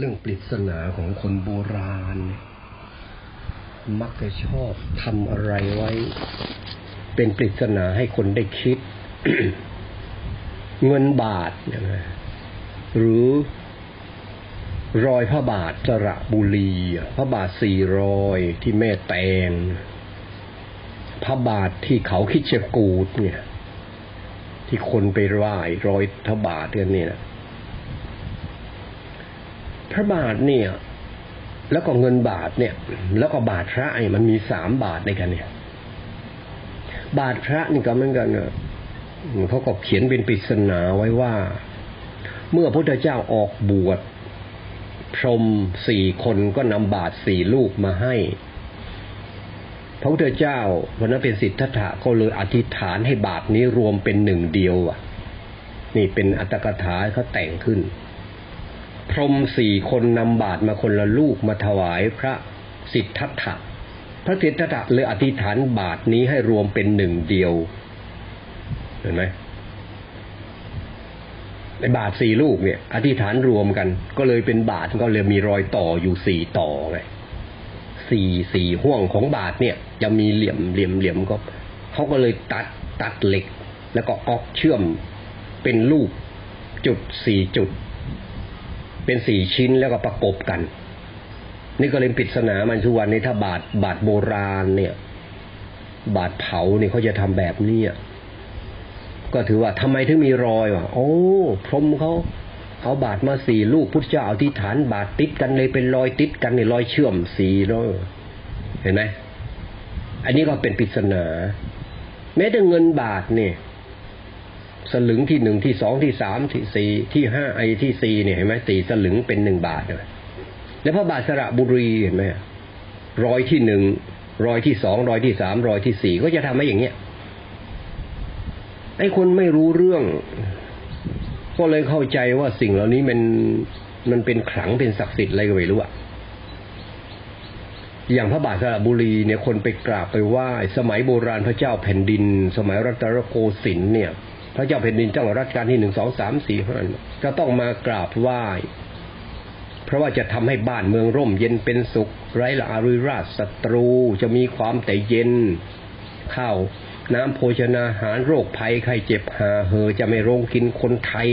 เรื่องปริศนาของคนโบราณ มักจะชอบทำอะไรไว้ เป็นปริศนาให้คนได้คิด เงินบาทเนี่ยนะหรือรอยพระบาทสระบุรี พระบาทสี่รอยที่แม่แตง พระบาทที่เขาคิดเชกูดเนี่ย ที่คนไปไหว้รอยพระบาทเนี่ยนะ พระบาทเนี่ย แล้วก็เงินบาทเนี่ย แล้วก็บาทพระไอ้มันมีสามบาทในกันเนี่ย บาทพระนี่ก็เหมือนกันเนอะเขาก็เขียนเป็นปริศนาไว้ว่า เมื่อพระพุทธเจ้าออกบวชพรหมสี่คนก็นำบาทสี่ลูกมาให้ พระพุทธเจ้าวันนั้นเป็นสิทธัตถะก็เลยอธิษฐานให้บาทนี้รวมเป็นหนึ่งเดียวอะ นี่เป็นอัตถกถาเขาแต่งขึ้น พรมสี่คนนำบาทมาคนละลูกมาถวายพระสิทธัตถะพระสิทธัตถะเลยอธิษฐานบาทนี้ให้รวมเป็นหนึ่งเดียว เห็นไหมในบาทสี่ลูกเนี่ย อธิษฐานรวมกัน ก็เลยเป็นบาทก็เลยมีรอยต่ออยู่สี่ต่อไงสี่สี่ห่วงของบาทเนี่ย จะมีเหลี่ยมเหลี่ยมเหลี่ยมก็เขาก็เลยตัดตัดเหล็ก แล้วก็ออกเชื่อมเป็นลูกจุดสี่จุด เป็นสี่ชิ้นแล้วก็ประกบกัน นี่ก็เลยปริศนามันทุกวันนี้ถ้าบาทบาทโบราณเนี่ย บาทเผาเนี่ยเขาจะทำแบบนี้ก็ถือว่าทำไมถึงมีรอยวะโอ้พรมเขาเอาบาทมาสี่ลูกพุทธเจ้าเอาที่ฐาน บาทติดกันเลยเป็นรอยติดกันเนี่ยรอยเชื่อมสี่รอยเห็นไหมอันนี้ก็เป็นปริศนา แม้แต่เงินบาทเนี่ย สลึงที่หนึ่งที่สองที่สามที่สี่ที่ห้าไอที่สี่เนี่ยเห็นไหมสี่สลึงเป็นหนึ่งบาทเลยแล้วพระบาทสระบุรีเห็นไหมรอยที่หนึ่งรอยที่สองรอยที่สามรอยที่สี่ก็จะทำให้อย่างเงี้ยไอ้คนไม่รู้เรื่อง ก็เลยเข้าใจว่าสิ่งเหล่านี้มันมันเป็นขลังเป็นศักดิ์สิทธิ์อะไรก็ไม่รู้อะอย่างพระบาทสระบุรีเนี่ยคนไปกราบไปไหว้สมัยโบราณพระเจ้าแผ่นดิน สมัยรัตนโกสินทร์เนี่ย พระเจ้าแผ่นดินเจ้ารัชกาลที่หนึ่งสองสามสี่ห้าจะต้องมากราบไหว้เพราะว่าจะทำให้บ้านเมืองร่มเย็นเป็นสุข ไร้ละอาริราชศัตรูจะมีความแต่เย็นข้าวน้ำโภชนาหารโรคภัยไข้เจ็บหาเหอจะไม่โรงกินคนไทย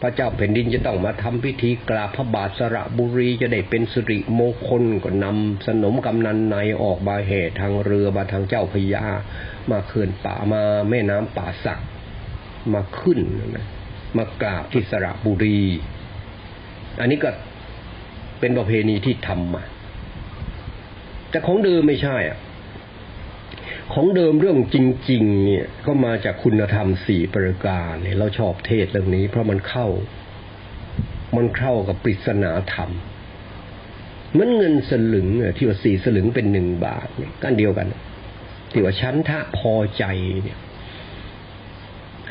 พระเจ้าแผ่นดินจะต้องมาทำพิธีกราบพระบาทสระบุรีจะได้เป็นสิริมงคลก็นำสนมกำนันในออกมาเหตทางเรือมาทางเจ้าพยามาเขื่อนป่ามาแม่น้ำป่าสัก มาขึ้นนะมากราบที่สระบุรี อันนี้ก็เป็นประเพณีที่ทำมาแต่ของเดิมไม่ใช่อะ ของเดิมเรื่องจริง ๆ เนี่ยก็มาจากคุณธรรมสี่ประการเนี่ยเราชอบเทศเรื่องนี้ เพราะมันเข้า มันเข้ากับปริศนาธรรมเหมือนเงินสลึงที่ว่าสี่สลึงเป็นหนึ่งบาทเนี่ยกันเดียวกันที่ว่าชั้นทะพอใจเนี่ย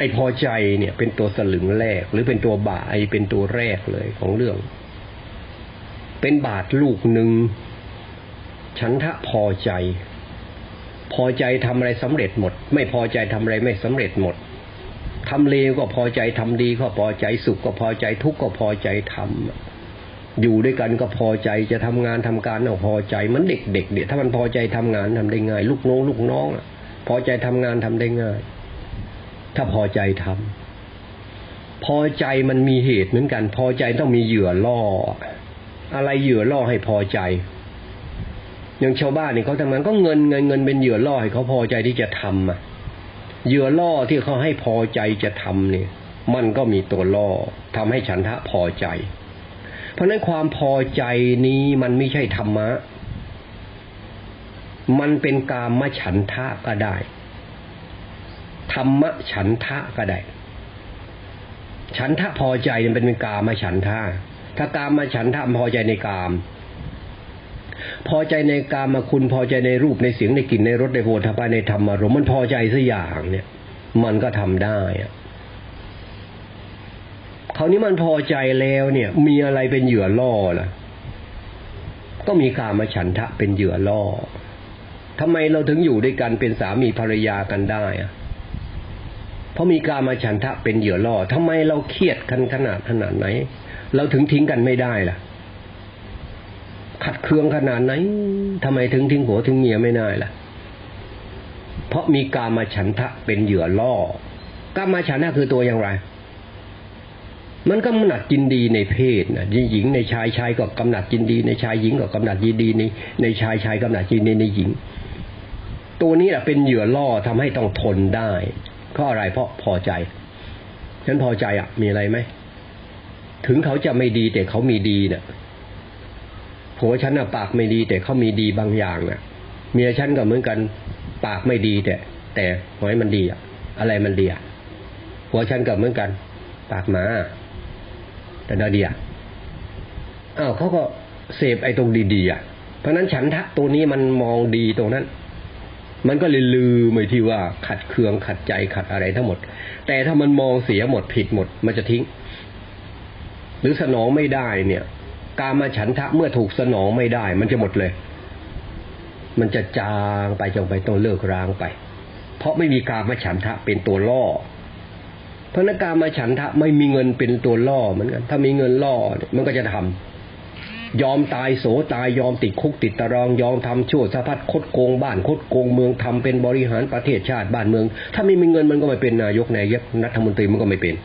ไอ้พอใจเนี่ยเป็นตัวสลึงแรก หรือเป็นตัวบาไอเป็นตัวแรกเลยของเรื่อง เป็นบาทลูกหนึ่งฉันทะพอใจ พอใจทำอะไรสำเร็จหมด ไม่พอใจทำอะไรไม่สำเร็จหมดทำเลวก็พอใจทำดีก็พอใจสุขก็พอใจทุกข์ก็พอใจทำอยู่ด้วยกันก็พอใจจะทำงานทำการก็พอใจเหมันเด็กๆเนี่ยถ้ามันพอใจทำงานทำได้ง่าย ลูกน้องลูกน้องพอใจทำงานทำได้ง่าย ถ้าพอใจทำพอใจมันมีเหตุเหมือนกัน พอใจต้องมีเหยื่อล่อ อะไรเหยื่อล่อให้พอใจ อย่างชาวบ้านนี่เขาทำงานก็เงินเงินเงินเป็นเหยื่อล่อให้เขาพอใจที่จะทำอะเหยื่อล่อที่เขาให้พอใจจะทำเนี่ย มันก็มีตัวล่อทำให้ฉันทะพอใจ เพราะนั้นความพอใจนี้มันไม่ใช่ธรรมะ มันเป็นกามฉันทะก็ได้ ธรรมฉันทะก็ได้ ฉันทะพอใจมันเป็นกามฉันทะถ้ากามฉันทะพอใจในกาม พอใจในกามมาคุณพอใจในรูปในเสียงในกลิ่นในรสในโผฏฐัพพะในธรรมารมมันพอใจสักอย่างเนี่ย มันก็ทำได้อะคราวนี้มันพอใจแล้วเนี่ย มีอะไรเป็นเหยื่อล่อล่ะ ก็มีกามฉันทะเป็นเหยื่อล่อทำไมเราถึงอยู่ด้วยกันเป็นสามีภรรยากันได้อะ เพราะมีกามาฉันทะเป็นเหยื่อล่อทำไมเราเครียดกันขนาดขนาดไหน เราถึงทิ้งกันไม่ได้ล่ะ ขัดเคืองขนาดไหนทำไมถึงทิ้งผัวทิ้งเมียไม่ได้ล่ะ เพราะมีกามาฉันทะเป็นเหยื่อล่อกามาฉันทะคือตัวอย่างไร มันก็กำหนัดยินดีในเพศนะหญิงในชายชายก็กำหนัดยินดี ในชายหญิงก็กำหนัดยินดีในในชายชายกำหนัดยินดีในหญิง ตัวนี้แหละเป็นเหยื่อล่อทำให้ต้องทนได้ เพราะอะไรเพราะพอใจฉันพอใจอะมีอะไรไหมถึงเขาจะไม่ดีแต่เขามีดีเนะ่ยผัวฉันอะปากไม่ดี แต่เขามีดีบางอย่างนะ่ะ เมียฉันก็เหมือนกัน ปากไม่ดีแต่แต่หอยมันดีอะอะไรมันดีอะผัวฉันก็เหมือนกัน ปากหมาแต่ดาเดียอ้าวเขาก็เสพไอ้ตรงดีๆอะเพราะนั้นฉันทะตัวนี้มันมองดีตรงนั้น มันก็เลยลืมไปที่ว่าขัดเคืองขัดใจขัดอะไรทั้งหมด แต่ถ้ามันมองเสียหมดผิดหมด มันจะทิ้ง หรือสนองไม่ได้เนี่ย การมาฉันทะเมื่อถูกสนองไม่ได้ มันจะหมดเลย มันจะจางไปจงไปต้องเลิกร้างไป เพราะไม่มีการมาฉันทะเป็นตัวล่อเพราะนักการมาฉันทะไม่มีเงินเป็นตัวล่อเหมือนกันถ้ามีเงินล่อมันก็จะทำ ยอมตายโสตายยอมติดคุกติดตารางยอมทำชั่วสะพัดคดโกงบ้านคดโกงเมืองทำเป็นบริหารประเทศชาติบ้านเมือง ถ้าไม่มีเงินมันก็ไม่เป็นนายกนายกรัฐมนตรีมันก็ไม่เป็น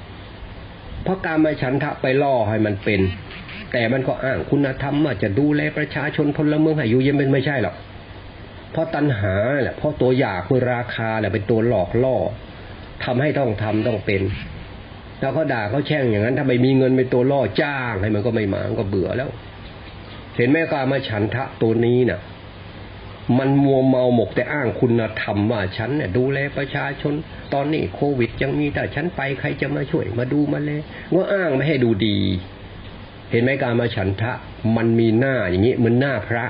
เพราะการมาฉันทะไปล่อให้มันเป็น แต่มันก็อ้างคุณธรรมว่าจะดูแลประชาชนพลเมืองให้อยู่เย็นเป็นไม่ใช่หรอกเพราะตัณหาแหละเพราะตัวอยากคือราคาแหละเป็นตัวหลอกล่อทำให้ต้องทำต้องเป็นแล้วก็ด่าเขาแช่งอย่างนั้นถ้าไม่มีเงินเป็นตัวล่อจ้างให้มันก็ไม่มาก็เบื่อแล้ว เห็นไหมกามาฉันทะตัวนี้นะ่ะ มันมัวเมาหมกแต่อ้างคุณธรรมว่าฉันเนี่ยดูแลประชาชน ตอนนี้โควิด ยังมีแต่ฉันไปใครจะมาช่วยมาดูมาเลยว่าอ้างไม่ให้ดูดี เห็นไหมการมาฉันทะ มันมีหน้าอย่างนี้มันหน้าพระ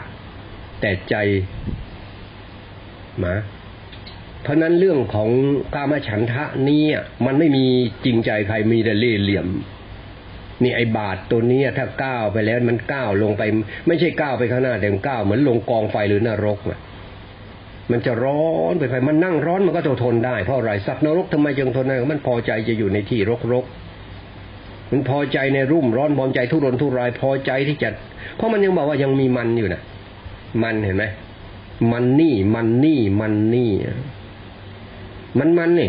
แต่ใจมาเพราะนั้นเรื่องของกามาฉันทะนี้มันไม่มีจริงใจใครมีแต่เล่เหลี่ยม นี่ไอบาทตัวนี้ถ้าก้าวไปแล้วมันก้าวลงไป ไม่ใช่ก้าวไปข้างหน้าแต่มันก้าวเหมือนลงกองไฟหรือนรกอะมันจะร้อนไปไปมันนั่งร้อนมันก็จะทนได้เพราะอะไรสัตว์นรกทำไมจึงทนได้มันพอใจจะอยู่ในที่รกรกมันพอใจในรุ่มร้อนพอใจทุรนทุรายพอใจที่จะเพราะมันยังบอกว่ายังมีมันอยู่นะมันเห็นไหมมันนี่มันนี่มันนี่ มันมันนี่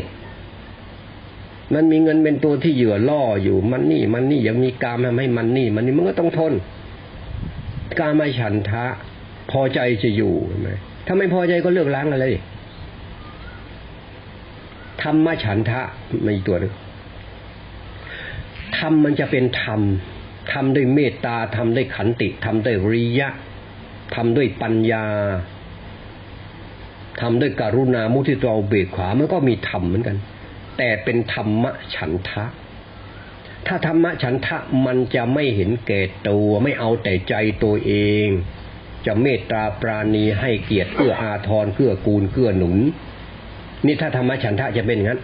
มันมีเงินเป็นตัวที่เหยื่อล่ออยู่มันนี่มันนี่ยังมีกามทำให้มันนี่มันนี่มันก็ต้องทนกามฉันทะ พอใจจะอยู่ไหมถ้าไม่พอใจก็เลิกล้างอะไรธรรมฉันทะมาอีกตัวนึงธรรมมันจะเป็นธรรมทำด้วยเมตตาทำด้วยขันติทำด้วยริยะทำด้วยปัญญาทำด้วยการุณามุทิตาเบกขวามันก็มีธรรมเหมือนกัน แต่เป็นธรรมะฉันทะ ถ้าธรรมะฉันทะมันจะไม่เห็นแก่ตัวไม่เอาแต่ใจตัวเอง จะเมตตาปราณีให้เกียรติเอื้ออาทรเกื้อกูลเกื้อหนุน นี่ถ้าธรรมะฉันทะจะเป็นงั้น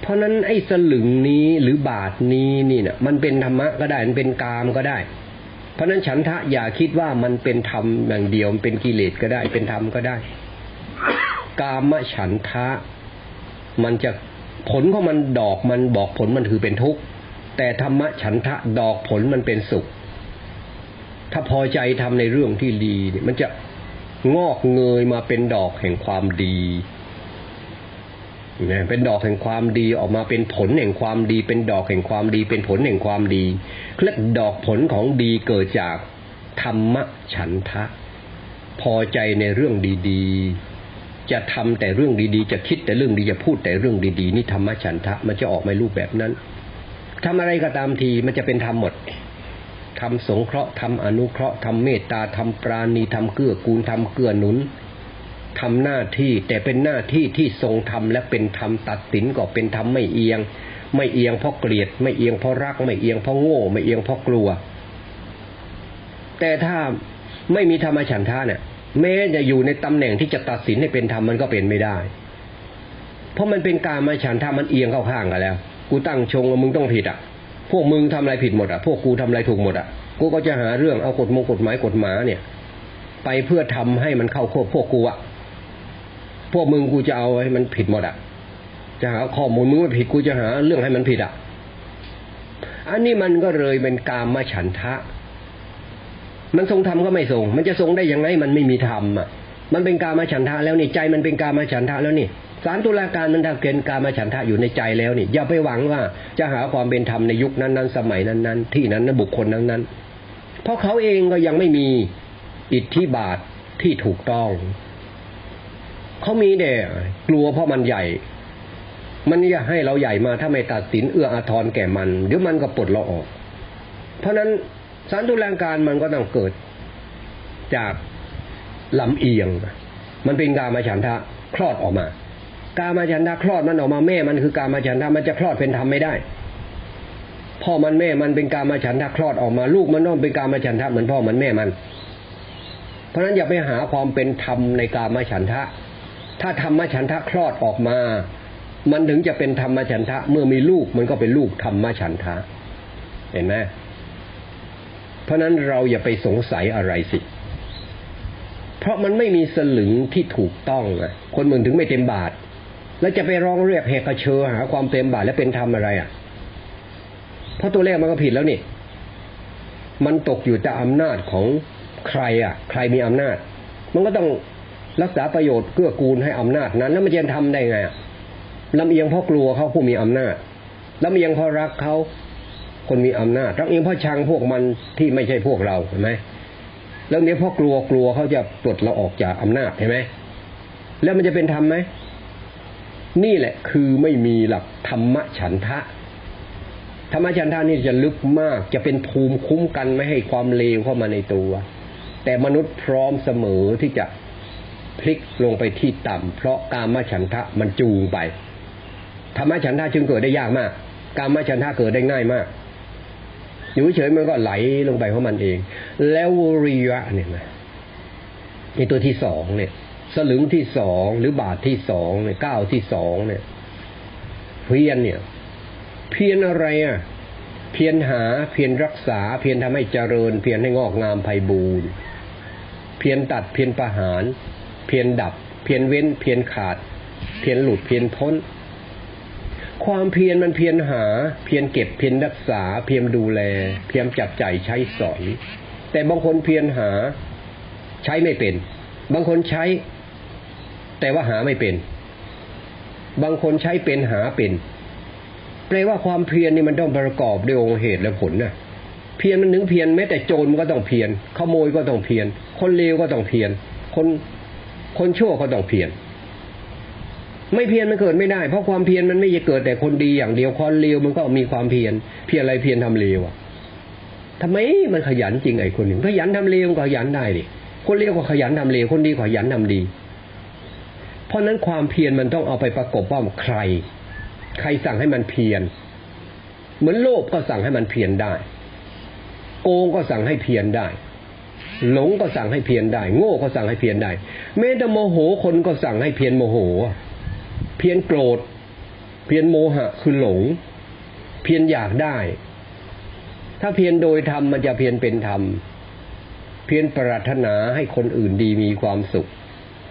เพราะนั้นไอ้สลึงนี้หรือบาทนี้นี่เนะ่ยมันเป็นธรรมะก็ได้มันเป็นกามก็ได้เพราะนั้นฉันทะอย่าคิดว่ามันเป็นธรรมอย่างเดียวมันเป็นกิเลสก็ได้เป็นธรรมก็ได้ กามฉันทะ มันจะผลของมันดอกมันบอกผลมันคือเป็นทุกข์ แต่ธรรมะฉันทะดอกผลมันเป็นสุข ถ้าพอใจทำในเรื่องที่ดีเนี่ยมันจะงอกเงยมาเป็นดอกแห่งความดีเนี่ยเป็นดอกแห่งความดีออกมาเป็นผลแห่งความดี เป็นดอกแห่งความดี เป็นผลแห่งความดีเรียกดอกผลของดีเกิดจากธรรมะฉันทะ พอใจในเรื่องดี ๆ จะทำแต่เรื่องดีๆ จะคิดแต่เรื่องดีจะพูดแต่เรื่องดีๆ นี่ธรรมฉันทะ มันจะออกมารูปแบบนั้นทำอะไรก็ตามทีมันจะเป็นธรรมหมดทำสงเคราะห์ทำอนุเคราะห์ทำเมตตาทำปราณีทำเกื้อกูลทำเกื้อหนุนทำหน้าที่แต่เป็นหน้าที่ที่ทรงธรรมและเป็นธรรมตัดสินก็เป็นธรรมไม่เอียง ไม่เอียงเพราะเกลียด ไม่เอียงเพราะรัก ไม่เอียงเพราะโง่ ไม่เอียงเพราะกลัว แต่ถ้าไม่มีธรรมฉันทะเนี่ย แม้จะอยู่ในตำแหน่งที่จะตัดสินให้เป็นธรรมมันก็เป็นไม่ได้ เพราะมันเป็นการมาฉันทามันเอียงเข้าข้างกันแล้ว กูตั้งชงว่ามึงต้องผิดอะ พวกมึงทำอะไรผิดหมดอะ พวกกูทำอะไรถูกหมดอะ กูก็จะหาเรื่องเอากฎมงกฎหมายกฎหมาเนี่ย ไปเพื่อทำให้มันเข้าควบพวกกูอะ พวกมึงกูจะเอาให้มันผิดหมดอะ จะหาข้อมูลมึงไม่ผิดกูจะหาเรื่องให้มันผิดอะ อันนี้มันก็เลยเป็นการมาฉันทะ มันทรงธรรมก็ไม่ทรง มันจะทรงได้ยังไงมันไม่มีธรรมอะ มันเป็นกามาฉันทะแล้วนี่ใจมันเป็นกามาฉันทะแล้วนี่สารตุลาการมันทำเกณฑ์กามาฉันทะอยู่ในใจแล้วนี่อย่าไปหวังว่าจะหาความเป็นธรรมในยุคนั้นๆ สมัยนั้นๆ ที่นั้นนะบุคคลนั้นๆ เพราะเขาเองก็ยังไม่มีอิทธิบาทที่ถูกต้อง เขามีแต่กลัวเพราะมันใหญ่ มันอยากให้เราใหญ่มาถ้าไม่ตัดสินเอื้ออาทรแก่มัน เดี๋ยวมันก็ปลดเราออก เพราะนั้น สารตุลาการมันก็ต้องเกิดจากลำเอียง มันเป็นกามาฉันทะคลอดออกมา กามาฉันทะคลอดมันออกมาแม่มันคือกามาฉันทะมันจะคลอดเป็นธรรมไม่ได้ พ่อมันแม่มันเป็นกามาฉันทะคลอดออกมา ลูกมันน้องเป็นกามาฉันทะเหมือนพ่อเหมือนแม่มัน เพราะฉะนั้นอย่าไปหาความเป็นธรรมในกามาฉันทะ ถ้าธรรมฉันทะคลอดออกมา มันถึงจะเป็นธรรมฉันทะ เมื่อมีลูกมันก็เป็นลูกธรรมฉันทะ เห็นไหม เพราะนั้นเราอย่าไปสงสัยอะไรสิ เพราะมันไม่มีสลึงที่ถูกต้องอะคนมึงถึงไม่เต็มบาท แล้วจะไปร้องเรียกแหกกระเชอหาความเต็มบาทแล้วเป็นธรรมอะไรอะ เพราะตัวเลขมันก็ผิดแล้วนี่ มันตกอยู่แต่อำนาจของใครอะ ใครมีอำนาจ มันก็ต้องรักษาประโยชน์เกื้อกูลให้อำนาจนั้น แล้วมันจะทำได้ไงอะลำเอียงเพราะกลัวเขาผู้มีอำนาจลำเอียงเพราะรักเขา คนมีอำนาจรักเองเพราะชังพวกมันที่ไม่ใช่พวกเราเห็นไหมแล้วเนี้ยเพราะกลัวกลัวเขาจะปลดเราออกจากอำนาจเห็นไหมแล้วมันจะเป็นธรรมไหมนี่แหละคือไม่มีหลักธรรมฉันทะธรรมฉันทะนี่จะลึกมากจะเป็นภูมิคุ้มกันไม่ให้ความเลวเข้ามาในตัว แต่มนุษย์พร้อมเสมอที่จะพลิกลงไปที่ต่ำเพราะกามฉันทะมันจูงไปธรรมฉันทะจึงเกิดได้ยากมาก กามฉันทะเกิดได้ง่ายมาก อยู่เฉยมันก็ไหลลงไปของมันเอง แล้ววริยะเนี่ยนะในตัวที่สองเนี่ย สลึงที่สองหรือบาทที่สองเนี่ยก้าวที่สองเนี่ย เพียนเนี่ย เพียนอะไรอะ เพียนหาเพียนรักษา เพียนทำให้เจริญ เพียนให้งอกงามไพบูรณ์เพียนตัดเพียนประหาร เพียนดับ เพียนเว้น เพียนขาด เพียนหลุดเพียนพ้น ความเพียรมันเพียรหา เพียรเก็บเพียรรักษา เพียรดูแล เพียรจับใจใช้สอย แต่บางคนเพียรหา ใช้ไม่เป็น บางคนใช้ แต่ว่าหาไม่เป็น บางคนใช้เป็นหาเป็นแปลว่าความเพียรนี่มันต้องประกอบด้วยองค์เหตุและผลนะเพียรมันนึงเพียรแม้แต่โจรมันก็ต้องเพียรขโมยก็ต้องเพียรคนเลวก็ต้องเพียรคนคนชั่วก็ต้องเพียร ไม่เพียรมันเกิดไม่ได้ เพราะความเพียรมันไม่จะเกิดแต่คนดีอย่างเดียวคนเลวมันก็มีความเพียรเพียรอะไรเพียรทำเลวอะทำไมมันขยันจริงไอ้คนหนึ่งขยันทำเลวก็ขยันได้ดิคนเลวก็ขยันทำเลวคนดีก็ขยันทำดี เพราะนั้นความเพียรมันต้องเอาไปประกบว่าใคร ใครสั่งให้มันเพียรเหมือนโลภก็สั่งให้มันเพียรได้ โกงก็สั่งให้เพียรได้ หลงก็สั่งให้เพียรได้ โง่ก็สั่งให้เพียรได้แม้แต่โมโหคนก็สั่งให้เพียรโมโห เพียนโกรธ เพียนโมหะคือหลง เพียนอยากได้ ถ้าเพียนโดยธรรมมันจะเพียนเป็นธรรม เพียนปรารถนาให้คนอื่นดีมีความสุข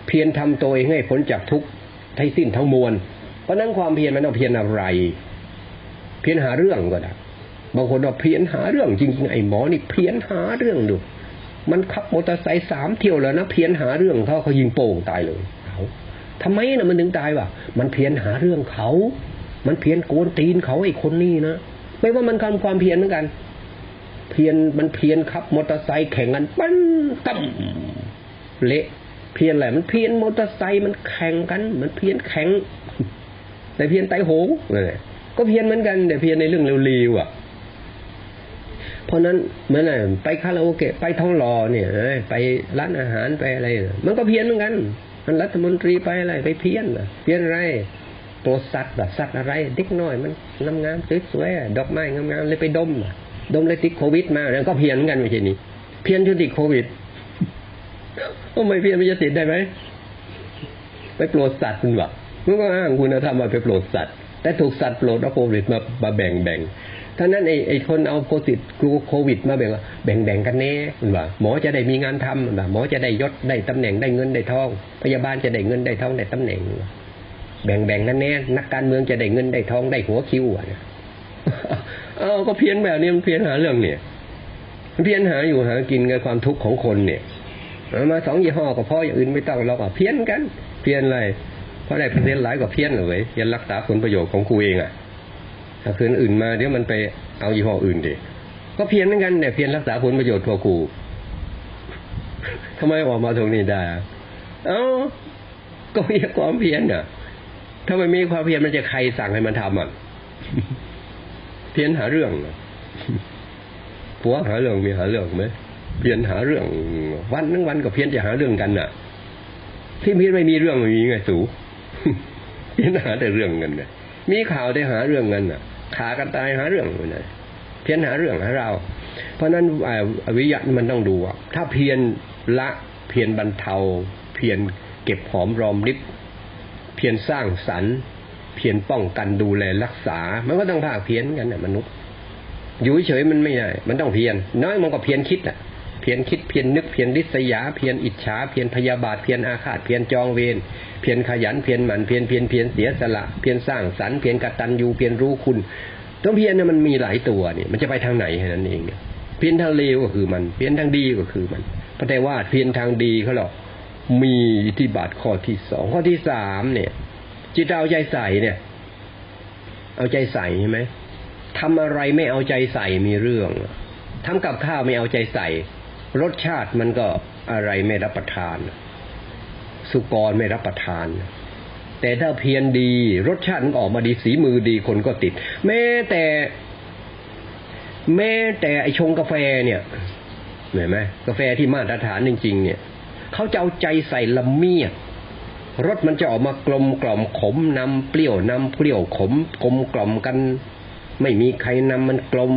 เพียนทำตัวเองให้พ้นจากทุกข์ให้สิ้นทั้งมวล เพราะนั้นความเพียรมันต้องเพียรอะไร เพียรหาเรื่องก็ได้บางคนบอกเพียรหาเรื่องจริงๆไอ้หมอนี่เพียรหาเรื่องดู มันขับมอเตอร์ไซค์สามเที่ยวแล้วนะเพียรหาเรื่องเขาเขายิงโป่งตายเลยเขา ทำไมนะมันถึงตายวะมันเพียนหาเรื่องเขา มันเพียนโกนตีนเขาไอ้คนนี้นะไม่ว่ามันทำความเพียรเหมือนกัน เพียนมันเพียนขับมอเตอร์ไซค์แข่งกันปั้นตั้มเละเพียนอะไรมันเพียนมอเตอร์ไซค์มันแข่งกัน มันเพียนแข่งแต่เพียนไตโหงเลยก็เพียนเหมือนกันแต่เพียนในเรื่องเร็วๆอะเพราะนั้นเหมื่อไรไปคาราโอเกะไปท้องรอเนี่ยไปร้านอาหารไปอะไร มันก็เพียนเหมือนกัน มันรัฐมนตรีไปอะไรไปเพี้ยนเพี้ยนอะไรตัวสัตว์แบบสัตว์อะไรเด็กน้อยมันงามงามสวยๆดอกไม้งามงามเลยไปดมดมเลยติดโควิดมาแล้วก็เพี้ยนกันไม่ใช่นี่เพี้ยนจนติดโควิดโอ้ไม่เพี้ยนไม่จะติดได้ไหมไปโปรดสัตว์คุณวะมันก็อ้างคุณธรรมมาไปโปรดสัตว์แต่ถูกสัตว์โปรดเอาโควิดมามาแบ่งแบ่ง ท่านั้นไอ้ไอ้คนเอาโควิดกูโควิด มาแบ่งว่าแบ่งแบ่งกันแน่มันว่าหมอจะได้มีงานทำมันว่าหมอจะได้ยศได้ตำแหน่งได้เงินได้ทอง พยาบาลจะได้เงินได้ทองได้ตำแหน่ง แบ่งแบ่งกันแน่นักการเมืองจะได้เงินได้ทองได้หัวคิวอะเอาก็เพี้ยนแบบนี้มันเพี้ยนหาเรื่องเนี่ยเพี้ยนหาอยู่หากินกับความทุกข์ของคนเนี่ยมาสองยี่ห้อก็พออย่างอื่นไม่ต้องเราก็เพี้ยนกัน เพี้ยนอะไรเพราะได้เปอร์เซ็นต์หลายกว่าเพี้ยนเลยยันรักษาผลประโยชน์ของกูเองอะ ถ้าคืนอื่นมาเดี๋ยวมันไปเอายี่ห้ออื่นดิก็เพี้ยนเหมือนกันแต่ยเพี้ยนรักษาผลประโยชน์พอกูทำไมออกมาตรงนี้ได้เอ้าก็มีความเพี้ยนอะถ้าไม่มีความเพียรมันจะใครสั่งให้มันทำอะ เพียรหาเรื่องผัวหาเรื่องมีหาเรื่องไหมเพียรหาเรื่อง วันทั้งวันก็เพียรจะหาเรื่องกันน่ะ ที่เพียรไม่มีเรื่องม่มีไงสูเพียรหาแต่เรื่องกันน่ะมีข่าวได้หาเรื่องกันน่ะ ขากันตายหาเรื่องเลยเพียนหาเรื่องหาเรา เพราะนั้นวิญญาณมันต้องดูอะถ้าเพียนละเพียนบรรเทา เพียนเก็บหอมรอมริบเพียนสร้างสรรค์ เพียนป้องกันดูแลรักษา มันก็ต้องภาคเพียนกันนะมนุษย์ อยู่เฉยมันไม่ได้ มันต้องเพียน น้อยมันก็เพียนคิดอะ พียรคิดเพียรนึกเพียรริษยาเพียรอิจฉาเพียรพยาบาทเพียรอาฆาตเพียรจองเวรเพียรขยันเพียรหมั่นเพียรเพียรเพียรเสียสละเพียรสร้างสรรค์เพียรกตัญญูเพียรรู้คุณตัวเพียรเนี่ยมันมีหลายตัวเนี่ยมันจะไปทางไหนแค่นั้นเองเพียรทางเลวก็คือมัน เพียรทางดีก็คือมันพระแต่ว่าเพียรทางดีเขาหรอกมีอิทธิบาทข้อที่สองข้อที่สามเนี่ย จิตเอาใจใส่เนี่ย เอาใจใส่ใช่ไหมทำอะไรไม่เอาใจใส่มีเรื่องทำกับข้าวไม่เอาใจใส่ รสชาติมันก็อะไรไม่รับประทาน สุกรไม่รับประทาน แต่ถ้าเพียรดี รสชาติมันออกมาดีสีมือดีคนก็ติด แม้แต่ แม้แต่ไอชงกาแฟเนี่ยเห็นไหมกาแฟที่มาตรฐานจริง ๆ เนี่ยเขาจะเอาใจใส่ละเมียดรสมันจะออกมากลมกล่อมขมนำเปรี้ยวนำเปรี้ยวขมกลมกล่อมกัน ไม่มีใครนำมันกลม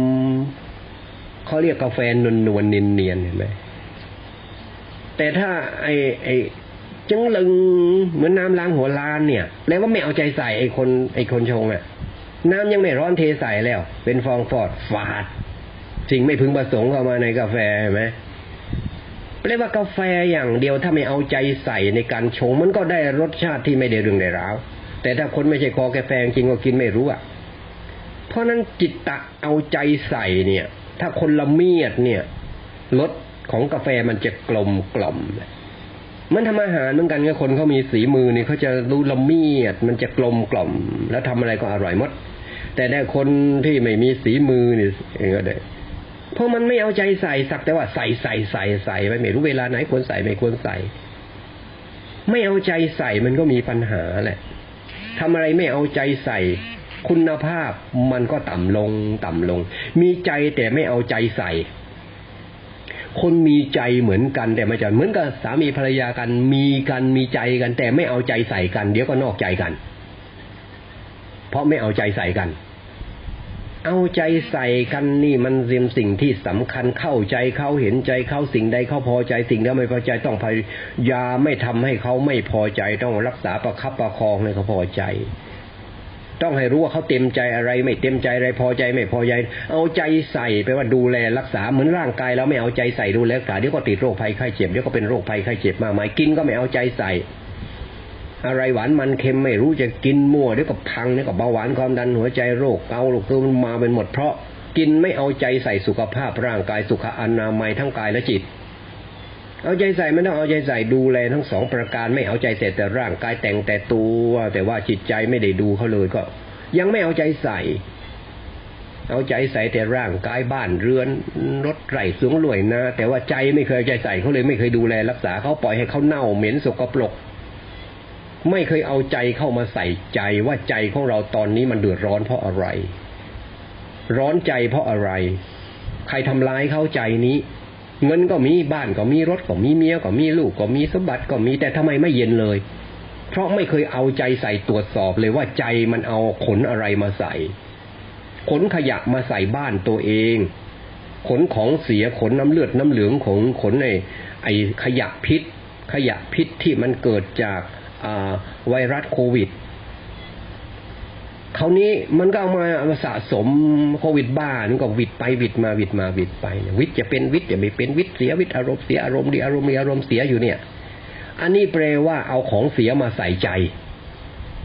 เขาเรียกกาแฟนวลนวลเนียนเนียนเห็นไหมแต่ถ้าไอไอจังลึงเหมือนน้ำล้างหัวลานเนี่ยแปลว่าไม่เอาใจใส่ไอคนไอคนชงอะ่ะ น้ำยังไม่ร้อนเทใส่แล้ว เป็นฟองฟอดฝาดสิ่งไม่พึงประสงค์เข้ามาในกาแฟเห็นไหมแปลว่ากาแฟอย่างเดียวถ้าไม่เอาใจใส่ในการชง มันก็ได้รสชาติที่ไม่ได้เรื่องได้ราวแต่ถ้าคนไม่ใช่คอกาแฟจริงก็กินไม่รู้อะเพราะนั้นจิตตะเอาใจใส่เนี่ย ถ้าคนละเมียดเนี่ยรสของกาแฟมันจะกลมกล่อมมันทำอาหารเหมือนกันกับคนเขามีสีมือนี่เขาจะรู้ละเมียด มันจะกลมกล่อม แล้วทำอะไรก็อร่อยหมด แต่ได้คนที่ไม่มีสีมือนี่เองก็ได้เพราะมันไม่เอาใจใส่สักแต่ว่าใส่ใส่ใส่ใส่ไปไม่รู้เวลาไหนควรใส่ไม่ควรใส่ ไม่เอาใจใส่มันก็มีปัญหาแหละทำอะไรไม่เอาใจใส่ คุณภาพมันก็ต่ำลงต่ำลง มีใจแต่ไม่เอาใจใส่ คนมีใจเหมือนกันแต่ไม่จะเหมือนกับสามีภรรยากันมีกันมีใจกัน แต่ไม่เอาใจใส่กัน เดี๋ยวก็นอกใจกัน เพราะไม่เอาใจใส่กันเอาใจใส่กันนี่มันเรียมสิ่งที่สำคัญเข้าใจเขาเห็นใจเขาสิ่งใดเขาพอใจสิ่งใดไม่พอใจต้องพยายามไม่ทำให้เขาไม่พอใจต้องรักษาประคับประคองให้เขาพอใจ ต้องให้รู้ว่าเขาเต็มใจอะไร ไม่เต็มใจอะไรพอใจไม่พอใจ เอาใจใส่ไปว่าดูแลรักษาเหมือนร่างกายเราไม่เอาใจใส่ดูแลรักษาเดี๋ยวก็ติดโรคภัยไข้เจ็บเดี๋ยวก็เป็นโรคภัยไข้เจ็บมากมายกินก็ไม่เอาใจใส่ อะไรหวานมันเค็มไม่รู้จะกินมั่วเดี๋ยวก็พังเดี๋ยวก็เบาหวานความดันหัวใจโรคเกาโรคคือมันมาเป็นหมดเพราะกินไม่เอาใจใส่สุขภาพร่างกายสุขอนามัยทั้งกายและจิต เอาใจใส่ไม่ต้องเอาใจใส่ดูแลทั้งสองประการไม่เอาใจแต่แต่ร่างกายแต่งแต่ตัวแต่ว่าจิตใจไม่ได้ดูเขาเลยก็ ยังไม่เอาใจใส่ เอาใจใส่แต่ร่างกายบ้านเรือนรถไร่สูงรวยนะ แต่ว่าใจไม่เคยเอาใจใส่เขาเลยไม่เคยดูแลรักษาเขาปล่อยให้เขาเน่าเหม็นสกปรกไม่เคยเอาใจเข้ามาใส่ใจว่าใจของเราตอนนี้มันเดือดร้อนเพราะอะไร ร้อนใจเพราะอะไร ใครทำร้ายเข้าใจนี้ เงินก็มีบ้านก็มีรถก็มีเมียก็มีลูกก็มีสมบัติก็มีแต่ทำไมไม่เย็นเลย เพราะไม่เคยเอาใจใส่ตรวจสอบเลยว่าใจมันเอาขนอะไรมาใส่ ขนขยะมาใส่บ้านตัวเอง ขนของเสียขนน้ำเลือดน้ำเหลืองของขนในไอขยะพิษ ขยะพิษที่มันเกิดจากไวรัสโควิด คราวนี้มันก็เอามามาสะสมโควิดบ้านก็วิดไปวิดมาวิดมาวิดไปวิดจะเป็นวิดจะไม่เป็นวิดเสียวิดอารมณ์เสียอารมณ์ดีอารมณ์มีอารมณ์เสียอยู่เนี่ย อันนี้แปลว่าเอาของเสียมาใส่ใจ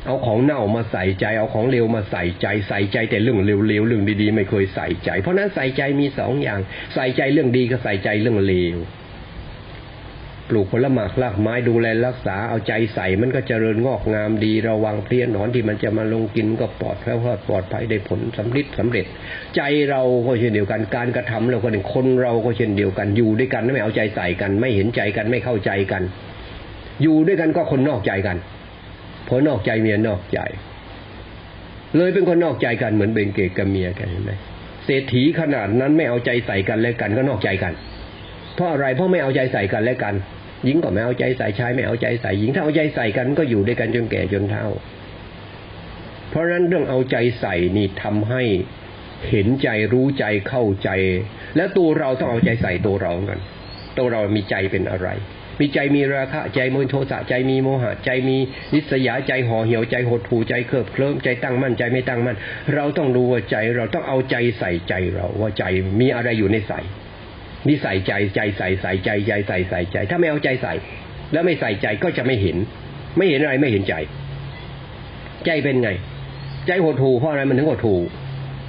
เอาของเน่ามาใส่ใจ เอาของเลวมาใส่ใจ ใส่ใจแต่เรื่องเลวๆเรื่องดีๆ ไม่เคยใส่ใจ เพราะนั้นใส่ใจมีสองอย่าง ใส่ใจเรื่องดีก็ใส่ใจเรื่องเลว ลูกผลหมากรากไม้ดูแลรักษาเอาใจใส่มันก็เจริญงอกงามดีระวังเพลี้ยหนอนที่มันจะมาลงกินก็ปลอดแคล้วคลอดปลอดภัยได้ผลสำเร็จสำเร็จ ใจเราก็เช่นเดียวกันการกระทำเราก็หนึ่งคนเราก็เช่นเดียวกันอยู่ด้วยกันไม่เอาใจใส่กัน ไม่เห็นใจกันไม่เข้าใจกัน อยู่ด้วยกันก็คนนอกใจกันเพอนอกใจเมียนอกใจ เลยเป็นคนนอกใจกันเหมือนเบงเกตกับเมียกันเห็นไหมเศรษฐีขนาดนั้นไม่เอาใจใส่กันและกันก็นอกใจกันเพราะอะไรเพราะไม่เอาใจใส่กันและกัน หญิงก็ไม่เอาใจใส่ชายไม่เอาใจใส่หญิงถ้าเอาใจใส่กันก็อยู่ด้วยกันจนแก่จนเฒ่า เพราะฉะนั้นเรื่องเอาใจใส่นี่ทำให้เห็นใจรู้ใจเข้าใจ และตัวเราต้องเอาใจใส่ตัวเรากัน ตัวเรามีใจเป็นอะไร มีใจมีราคะใจมือโทสะใจมีโมหะ ใจมีนิสยาใจห่อเหี่ยวใจหดหูใจเคลิบเคลิ้มใจตั้งมั่นใจไม่ตั้งมั่น เราต้องรู้ว่าใจเราต้องเอาใจใส่ใจเราว่าใจมีอะไรอยู่ในใส่ นี่ใส่ใจใจใส่ใส่ใจใจใส่ใส่ใจ ถ้าไม่เอาใจใส่ แล้วไม่ใส่ใจก็จะไม่เห็น ไม่เห็นอะไรไม่เห็นใจ ใจเป็นไง ใจหดหูเพราะอะไรมันถึงหดหู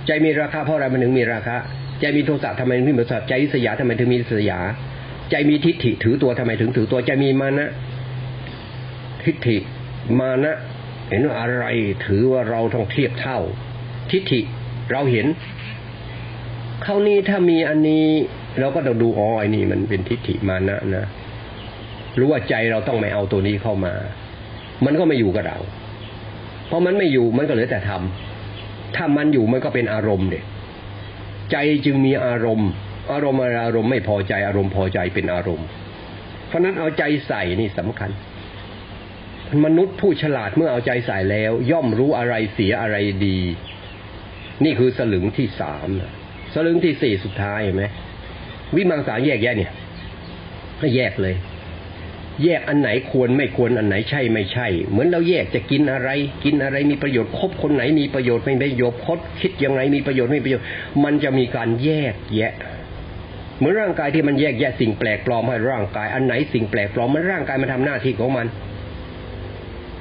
ใจมีราคาเพราะอะไรมันถึงมีราคาใจมีโทสะทำไมถึงมีโทสะใจวิสยาทำไมถึงมีวิสยา ใจมีทิฏฐิถือตัวทำไมถึงถือตัวใจมีมานะทิฏฐิมานะ เห็นว่าอะไรถือว่าเราต้องเทียบเท่า ทิฏฐิเราเห็น เข้านี้ถ้ามีอันนี้ เราก็ต้องดูอ๋อไอ้นี่มันเป็นทิฏฐิมานะนะรู้ว่าใจเราต้องไม่เอาตัวนี้เข้ามา มันก็ไม่อยู่กับเรา เพราะมันไม่อยู่มันก็เหลือแต่ทำถ้ามันอยู่มันก็เป็นอารมณ์เด็กใจจึงมีอารมณ์ อารมณ์อารมณ์ไม่พอใจอารมณ์พอใจเป็นอารมณ์ เพราะนั้นเอาใจใส่นี่สำคัญ มนุษย์ผู้ฉลาดเมื่อเอาใจใส่แล้ว ย่อมรู้อะไรเสียอะไรดี นี่คือสลึงที่สามสลึงที่สี่สุดท้ายเห็นไหม วิมังสาแยกแยะเนี่ยก็แยกเลย แยกอันไหนควรไม่ควรอันไหนใช่ไม่ใช่ เหมือนเราแยกจะกินอะไร กินอะไรมีประโยชน์คบคนไหนมีประโยชน์ไม่ประโยชน์คดคิดยังไงมีประโยชน์ไม่ประโยชน์ มันจะมีการแยกแยะเหมือนร่างกายที่มันแยกแยะสิ่งแปลกปลอมให้ร่างกาย อันไหนสิ่งแปลกปลอมมันร่างกายมันทำหน้าที่ของมัน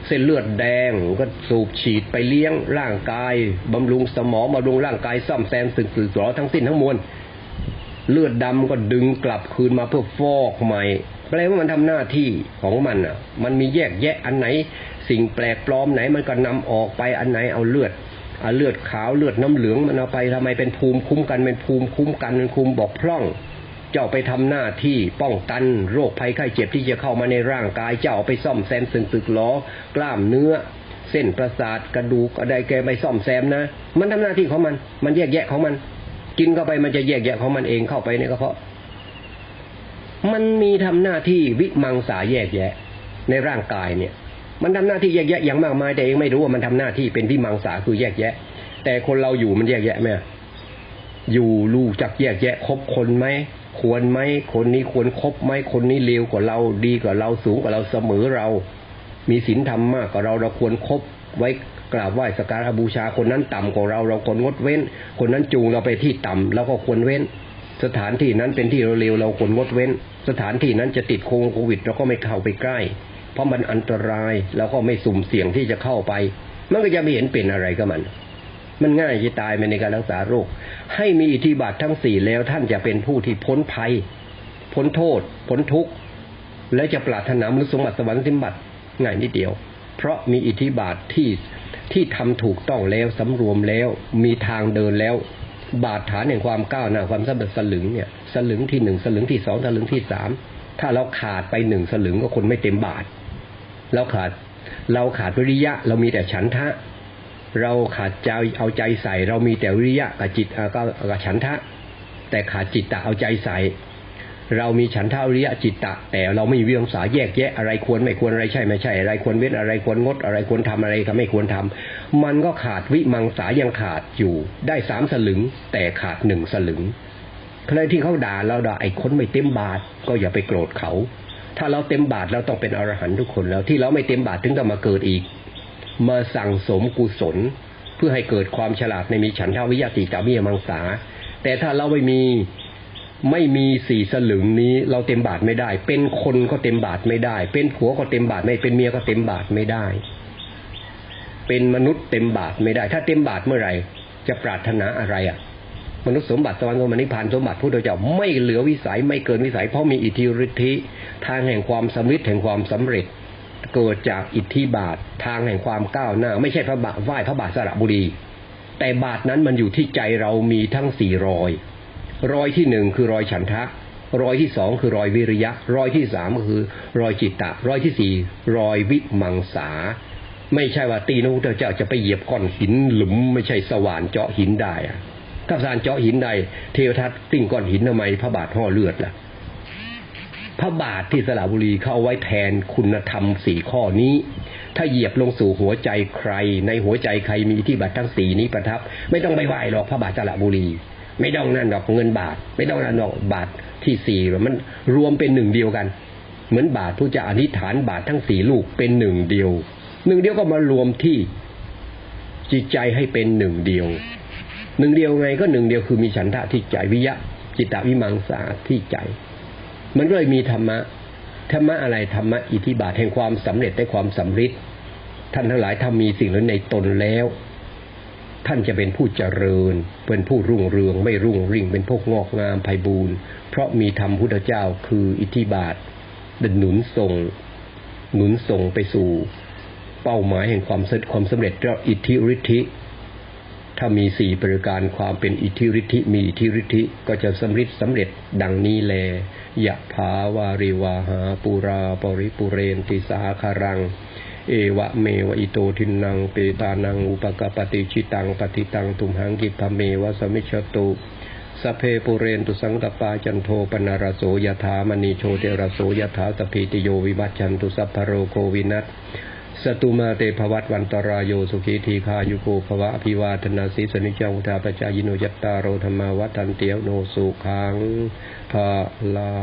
เส้นเลือดแดงก็สูบฉีดไปเลี้ยงร่างกายบำรุงสมองบำรุงร่างกายซ่อมแซมสิ่งสื่อสารทั้งสิ้นทั้งมวล เลือดดำก็ดึงกลับคืนมาเพื่อฟอกใหม่แปลว่ามันทำหน้าที่ของมันอะ มันมีแยกแยะอันไหน สิ่งแปลกปลอมไหนมันก็นำออกไปอันไหนเอาเลือดเอาเลือดขาวเลือดน้ำเหลืองมันเอาไปทำไมเป็นภูมิคุ้มกันเป็นภูมิคุ้มกันเป็นภูมิบกพร่องเจ้าไปทำหน้าที่ป้องกันโรคภัยไข้เจ็บที่จะเข้ามาในร่างกาย เจ้าไปซ่อมแซมสึงตึกล้อกล้ามเนื้อ เส้นประสาทกระดูกอะไรแกไปซ่อมแซมนะ มันทำหน้าที่ของมัน มันแยกแยะของมัน กินเข้าไปมันจะแยกแยะของมันเองเข้าไปในกระเพาะ มันมีทำหน้าที่วิมังสาแยกแยะ ในร่างกายเนี่ย มันทำหน้าที่แยกแยะอย่างมากมายแต่เองไม่รู้ว่ามันทำหน้าที่เป็นวิมังสาคือแยกแยะ แต่คนเราอยู่มันแยกแยะไหมอยู่รู้จักแยกแยะคบคนไหมควรไหมคนนี้ควรครบไหมคนนี้เลวกว่าเราดีกว่าเราสูงกว่าเราเสมอเรา มีศีลธรรมมากกว่าเราเราควรครบไว้ กราบไหว้สักการะบูชาคนนั้นต่ำกว่าเราเราควรงดเว้น คนนั้นจูงเราไปที่ต่ำเราก็ควรเว้น สถานที่นั้นเป็นที่เร็วเราควรงดเว้น สถานที่นั้นจะติดโควิดเราก็ไม่เข้าไปใกล้ เพราะมันอันตรายเราก็ไม่สุ่มเสี่ยงที่จะเข้าไป มันก็จะไม่เห็นเป็นอะไรกับมัน มันง่ายที่ตายไปในการรักษาโรค ให้มีอิทธิบาททั้งสี่แล้วท่านจะเป็นผู้ที่พ้นภัย พ้นโทษ พ้นทุกข์และจะปรารถนามนุสมบัติสวรรค์สมบัติง่ายนิดเดียว เพราะมีอิทธิบาทที่ ที่ทำถูกต้องแล้วสำรวมแล้ว มีทางเดินแล้ว บาดฐานแห่งความก้าวหน้าความสำเร็จสลึงเนี่ย สลึงที่หนึ่งสลึงที่สองสลึงที่สามถ้าเราขาดไปหนึ่งสลึงก็คนไม่เต็มบาทเราขาดเราขาดวิริยะ เรามีแต่ฉันทะ เราขาดใจเอาใจใส่ เรามีแต่วิริยะกับจิตก็กับฉันทะ แต่ขาดจิตตะเอาใจใส่ เรามีฉันทาวิริยะจิตตะ แต่เราไม่มีวิมังสาแยกแยะอะไรควรไม่ควรอะไรใช่ไม่ใช่อะไรควรเว้นอะไรควรงดอะไรควรทำอะไรก็ไม่ควรทำมันก็ขาดวิมังสายังขาดอยู่ได้สามสลึง แต่ขาดหนึ่งสลึงใครที่เขาด่าเราด่าไอ้คนไม่เต็มบาทก็อย่าไปโกรธเขา ถ้าเราเต็มบาทเราต้องเป็นอรหันต์ทุกคนแล้วที่เราไม่เต็มบาทถึงต้องมาเกิดอีก มาสั่งสมกุศล เพื่อให้เกิดความฉลาดในมีฉันทาวิยะติตาวิมังสาแต่ถ้าเราไม่มี ไม่มีสี่สลึงนี้เราเต็มบาทไม่ได้ เป็นคนก็เต็มบาทไม่ได้ เป็นผัวก็เต็มบาทไม่เป็นเมียก็เต็มบาทไม่ได้ เป็นมนุษย์เต็มบาทไม่ได้ ถ้าเต็มบาทเมื่อไหร่จะปรารถนาอะไรอะ มนุษย์สมบัติสวรรค์มนิพานสมบัติพุทธเจ้าไม่เหลือวิสัยไม่เกินวิสัย เพราะมีอิทธิฤทธิ ทางแห่งความสำเร็จแห่งความสำเร็จ เกิดจากอิทธิบาททางแห่งความก้าวหน้า ไม่ใช่พระบาทไหว้พระบาทสระบุรี แต่บาทนั้นมันอยู่ที่ใจเรามีทั้งสี่รอย รอยที่หนึ่งคือรอยฉันทะ รอยที่สองคือรอยวิริยะ รอยที่สามก็คือ รอยจิตตะ รอยที่สี่รอยวิมังสา ไม่ใช่ว่าตีนพระพุทธเจ้าจะไปเหยียบก้อนหินหลุมไม่ใช่สว่านเจาะหินได้อะถ้าสานเจาะหินใดเทวทัตติ้งก้อนหินทำไมพระบาทห่อเลือดล่ะพระบาทที่สระบุรีเขาเอาไว้แทนคุณธรรมสี่ข้อนี้ ถ้าเหยียบลงสู่หัวใจใคร ในหัวใจใครมีที่บาททั้งสี่นี้ประทับ ไม่ต้องไปไหว้หรอกพระบาทสระบุรี ไม่ต้องนั่นดอกเงินบาท ไม่ต้องนั่นดอกบาทที่สี่มันรวมเป็นหนึ่งเดียวกัน เหมือนบาทผู้จะอธิษฐานบาททั้งสี่ลูกเป็นหนึ่งเดียว หนึ่งเดียวก็มารวมที่จิตใจให้เป็นหนึ่งเดียว หนึ่งเดียวไงก็หนึ่งเดียวคือมีฉันทะที่ใจวิยะ จิตตวิมังสาที่ใจ มันก็เลยมีธรรมะธรรมะอะไรธรรมะอิทธิบาทแห่งความสำเร็จและความสำฤทธิ์ท่านทั้งหลายถ้ามีสิ่งนั้นในตนแล้ว ท่านจะเป็นผู้เจริญ เป็นผู้รุ่งเรืองไม่รุ่งริ่งเป็นพวกงอกงามไพบูรณ์เพราะมีธรรมพุทธเจ้าคืออิทธิบาทดหนุนส่ง หนุนส่งไปสู่ เป้าหมายแห่งความสความสำเร็จแล้วอิทธิฤทธิถ้ามีสี่ประการความเป็นอิทธิฤทธิมีอิทธิฤทธิก็จะสำเร็จสำเร็จดังนี้แลยะภาวาริวาหาปูราปริปุเรนติสาคารัง เอวะเมวะอิโตทินังเปตานังอุปกปติชิตังปฏิตังทุมหังกิพเมวะสมิชตุสเพปุเรนตุสังกปาจันโทปนารโสยถามณีโชเทระโสยถาสพีติโยวิบัชันตุสัพพโรโควินัสสตุมาเตภวัตวันตรายโยสุขีทีคายุโกภวะพิวาธนาสีสนิจังุทาปจายโนยัตตาโรธรรมาวัตันเตียวโนสุขังภาลั